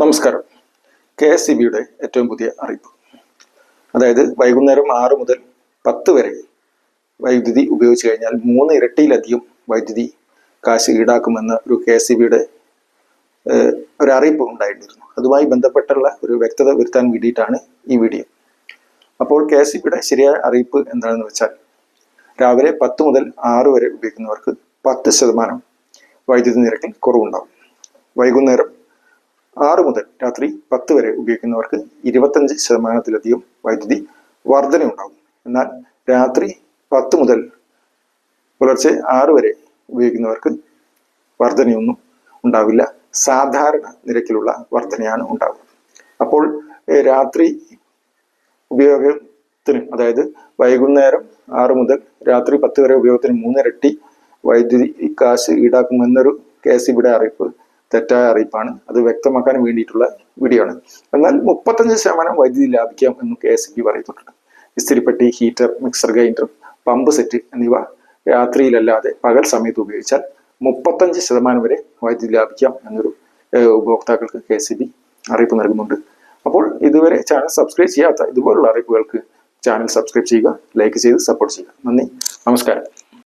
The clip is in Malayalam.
നമസ്കാരം. കെ എസ് സി ബിയുടെ ഏറ്റവും പുതിയ അറിയിപ്പ്. അതായത് വൈകുന്നേരം ആറ് മുതൽ പത്ത് വരെ വൈദ്യുതി ഉപയോഗിച്ച് കഴിഞ്ഞാൽ മൂന്ന് ഇരട്ടിയിലധികം വൈദ്യുതി കാശ് ഈടാക്കുമെന്ന് ഒരു കെ എസ് സി ബിയുടെ ഒരു അറിയിപ്പ് ഉണ്ടായിട്ടിരുന്നു അതുമായി ബന്ധപ്പെട്ടുള്ള ഒരു വ്യക്തത വരുത്താൻ വേണ്ടിയിട്ടാണ് ഈ വീഡിയോ. അപ്പോൾ കെ എസ് സി ബിയുടെ ശരിയായ അറിയിപ്പ് എന്താണെന്ന് വെച്ചാൽ രാവിലെ പത്ത് മുതൽ ആറ് വരെ ഉപയോഗിക്കുന്നവർക്ക് പത്ത് ശതമാനം വൈദ്യുതി നിരക്കിൽ കുറവുണ്ടാകും വൈകുന്നേരം ആറ് മുതൽ രാത്രി പത്ത് വരെ ഉപയോഗിക്കുന്നവർക്ക് ഇരുപത്തഞ്ച് ശതമാനത്തിലധികം വൈദ്യുതി വർധന ഉണ്ടാകും എന്നാൽ രാത്രി പത്ത് മുതൽ പുലർച്ചെ ആറ് വരെ ഉപയോഗിക്കുന്നവർക്ക് വർധനയൊന്നും ഉണ്ടാവില്ല. സാധാരണ നിരക്കിലുള്ള വർധനയാണ് ഉണ്ടാവുക. അപ്പോൾ രാത്രി ഉപയോഗത്തിന് അതായത് വൈകുന്നേരം ആറ് മുതൽ രാത്രി പത്ത് വരെ ഉപയോഗത്തിന് മൂന്നിരട്ടി വൈദ്യുതി കാശ് ഈടാക്കുമെന്നൊരു കേസ് ഇവിടെ അറിയിപ്പ് തെറ്റായ അറിയിപ്പാണ്. അത് വ്യക്തമാക്കാൻ വേണ്ടിയിട്ടുള്ള വീഡിയോ ആണ് എന്നാൽ മുപ്പത്തഞ്ച് ശതമാനം വൈദ്യുതി ലാഭിക്കാം എന്ന് കെ എസ് ബി പറയുന്നുണ്ട്. ഇസ്തിരിപ്പെട്ടി heater mixer grinder pump set എന്നിവ രാത്രിയിലല്ലാതെ പകൽ സമയത്ത് ഉപയോഗിച്ചാൽ മുപ്പത്തഞ്ച് ശതമാനം വരെ വൈദ്യുതി ലാഭിക്കാം എന്നൊരു ഉപഭോക്താക്കൾക്ക് കെ എസ് ബി അറിയിപ്പ് നൽകുന്നുണ്ട്. അപ്പോൾ ഇതുവരെ ചാനൽ സബ്സ്ക്രൈബ് ചെയ്യാത്ത ഇതുപോലുള്ള അറിയിപ്പുകൾക്ക് ചാനൽ സബ്സ്ക്രൈബ് ചെയ്യുക ലൈക്ക് ചെയ്ത് സപ്പോർട്ട് ചെയ്യുക. നന്ദി. നമസ്കാരം.